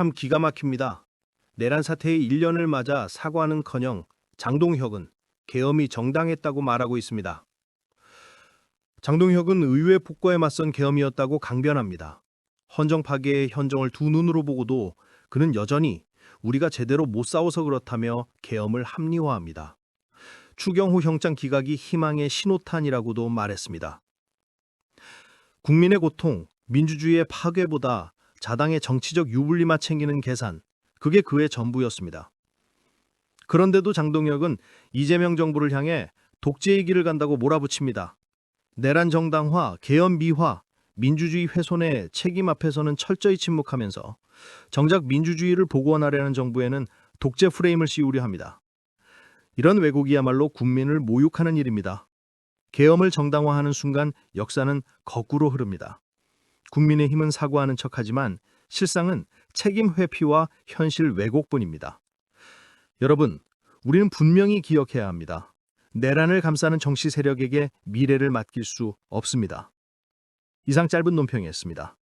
참 기가 막힙니다. 내란 사태의 1년을 맞아 사과는커녕 장동혁은 계엄이 정당했다고 말하고 있습니다. 장동혁은 의회 폭거에 맞선 계엄이었다고 강변합니다. 헌정 파괴의 현정을 두 눈으로 보고도 그는 여전히 우리가 제대로 못 싸워서 그렇다며 계엄을 합리화합니다. 추경호 형장 기각이 희망의 신호탄이라고도 말했습니다. 국민의 고통, 민주주의의 파괴보다 자당의 정치적 유불리만 챙기는 계산, 그게 그의 전부였습니다. 그런데도 장동혁은 이재명 정부를 향해 독재의 길을 간다고 몰아붙입니다. 내란 정당화, 계엄 미화, 민주주의 훼손의 책임 앞에서는 철저히 침묵하면서 정작 민주주의를 복원하려는 정부에는 독재 프레임을 씌우려 합니다. 이런 왜곡이야말로 국민을 모욕하는 일입니다. 계엄을 정당화하는 순간 역사는 거꾸로 흐릅니다. 국민의힘은 사과하는 척하지만 실상은 책임 회피와 현실 왜곡뿐입니다. 여러분, 우리는 분명히 기억해야 합니다. 내란을 감싸는 정치 세력에게 미래를 맡길 수 없습니다. 이상 짧은 논평이었습니다.